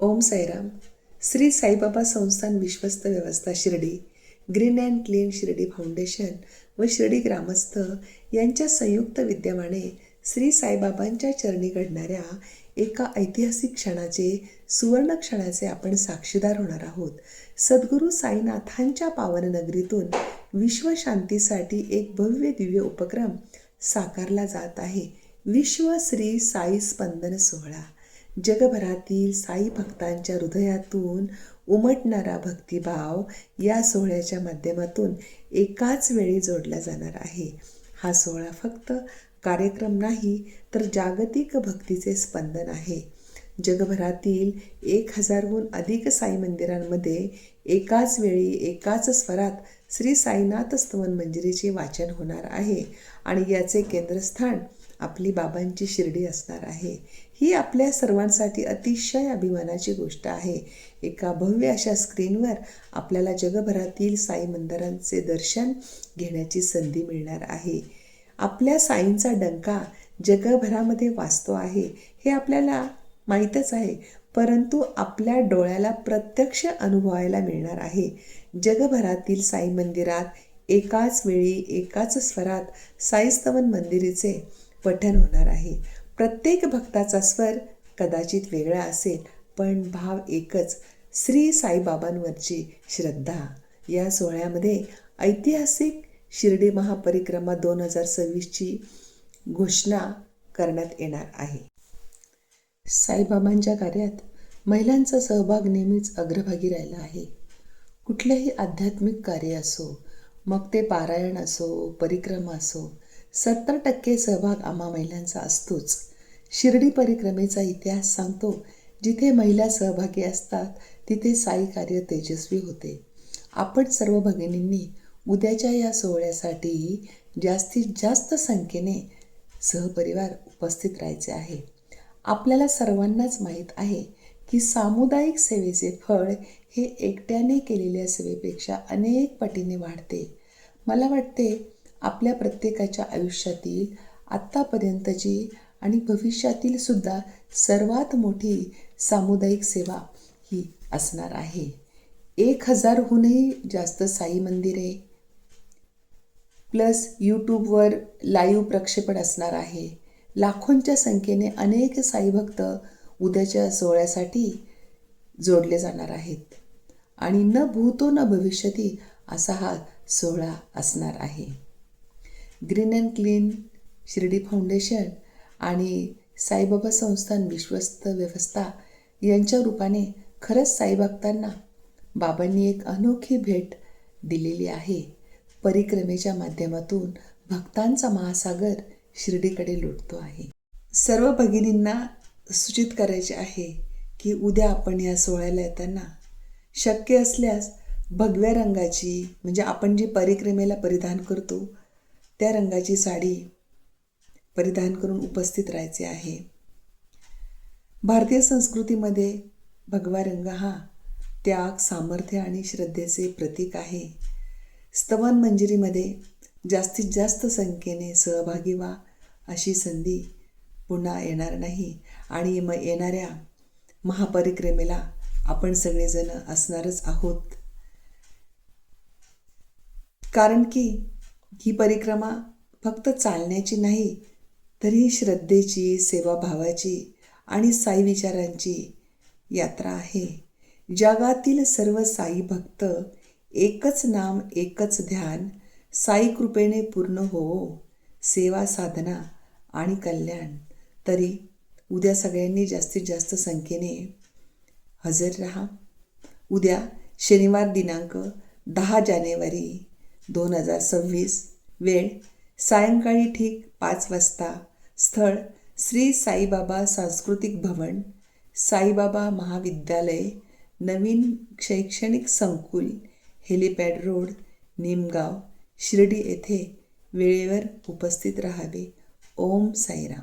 ओम साईराम. श्री साईबाबा संस्थान विश्वस्त व्यवस्था Shirdi green and clean Shirdi foundation व शिर्डी ग्रामस्थ यांच्या संयुक्त विद्यमाने श्री साईबाबांच्या चरणी घडणाऱ्या एका ऐतिहासिक क्षणाचे सुवर्ण क्षणाचे आपण साक्षीदार होणार आहोत. सद्गुरू साईनाथांच्या पावन नगरीतून विश्वशांतीसाठी एक भव्य दिव्य उपक्रम साकारला जात आहे. विश्व श्री साई स्पंदन सोहळा. जगभरातील साई भक्तांच्या हृदयातून उमटणारा भक्तिभाव या सोहळ्याच्या माध्यमातून एकाच वेळी जोडला जाणार आहे. हा सोहळा फक्त कार्यक्रम नाही तर जागतिक भक्तीचे स्पंदन आहे. जगभरातील एक हजारहून अधिक साई मंदिरांमध्ये एकाच वेळी एकाच स्वरात श्री साईनाथ स्तवन मंजिरीचे वाचन होणार आहे आणि याचे केंद्रस्थान आपली बाबांची शिर्डी असणार आहे. ही आपल्या सर्वांसाठी अतिशय अभिमानाची गोष्ट आहे. एका भव्य अशा स्क्रीनवर आपल्याला जगभरातील साई मंदिरांचे दर्शन घेण्याची संधी मिळणार आहे. आपल्या साईंचा डंका जगभरामध्ये वाचतो आहे हे आपल्याला माहीतच आहे. परंतु आपल्या डोळ्याला प्रत्यक्ष अनुभवायला मिळणार आहे. जगभरातील साई मंदिरात एकाच वेळी एकाच स्वरात साईस्तवन मंदिरीचे पठण होणार आहे. प्रत्येक भक्ताचा स्वर कदाचित वेगळा असेल पण भाव एकच. श्री साईबाबांवरची श्रद्धा. या सोहळ्यामध्ये ऐतिहासिक शिर्डी महापरिक्रमा दोन हजार सव्वीसची घोषणा करण्यात येणार आहे. साईबाबांच्या कार्यात महिलांचा सहभाग नेहमीच अग्रभागी राहिला आहे. कुठलेही आध्यात्मिक कार्य असो मग ते पारायण असो परिक्रमा असो सत्तर टक्के सहभाग आम्हा महिलांचा असतोच. शिर्डी परिक्रमेचा इतिहास सांगतो जिथे महिला सहभागी असतात तिथे साई कार्य तेजस्वी होते. आपण सर्व भगिनींनी उद्याच्या या सोहळ्यासाठी जास्तीत जास्त संख्येने सहपरिवार उपस्थित राहायचे आहे. आपल्याला सर्वांनाच माहीत आहे की सामुदायिक सेवेचे फळ हे एकट्याने केलेल्या सेवेपेक्षा अनेक पटीने वाढते. मला वाटते आपल्या प्रत्येकाच्या आयुष्यातील आत्तापर्यंतची आणि भविष्यातील सुद्धा सर्वात मोठी सामुदायिक सेवा ही असणार आहे. एक हजारहूनही जास्त साई मंदिरे प्लस यूट्यूबवर लाईव्ह प्रक्षेपण असणार आहे. लाखोंच्या संख्येने अनेक साईभक्त उद्याच्या सोहळ्यासाठी जोडले जाणार आहेत. आणि न भूतो न भविष्यती असा हा सोहळा असणार आहे. Green and clean Shirdi foundation आणि साईबाबा संस्थान विश्वस्त व्यवस्था यांच्या रूपाने खरंच साईभक्तांना बाबांनी एक अनोखी भेट दिलेली आहे. परिक्रमेच्या माध्यमातून भक्तांचा महासागर शिर्डीकडे लुटतो आहे. सर्व भगिनींना सूचित करायचे आहे की उद्या आपण या सोहळ्याला येताना शक्य असल्यास भगव्या रंगाची म्हणजे आपण जी परिक्रमेला परिधान करतो त्या रंगाची साडी परिधान करून उपस्थित राहायचे आहे. भारतीय संस्कृतीमध्ये भगवा रंग हा त्याग सामर्थ्य आणि श्रद्धेचे प्रतीक आहे. स्तवन मंजिरीमध्ये जास्तीत जास्त संख्येने सहभागी व्हा. अशी संधी पुन्हा येणार नाही. आणि मग येणाऱ्या महापरिक्रमेला आपण सगळेजण असणारच आहोत. कारण की ही परिक्रमा फक्त चालण्याची नाही तर ही श्रद्धेची सेवाभावाची आणि साई विचारांची यात्रा आहे. जगातील सर्व साई भक्त एकच नाम एकच ध्यान साई कृपेने पूर्ण हो सेवा साधना आणि कल्याण. तरी उद्या सगळ्यांनी जास्तीत जास्त संख्येने हजर राहा. उद्या शनिवार दिनांक दहा जानेवारी दोन हजार सव्वीस वेळ सायंकाळी ठीक पाच वाजता स्थळ श्री साईबाबा सांस्कृतिक भवन साईबाबा महाविद्यालय नवीन शैक्षणिक संकुल हेलिपॅड रोड निमगाव. शिर्डी येथे वेळेवर उपस्थित राहावे. ओम साईराम.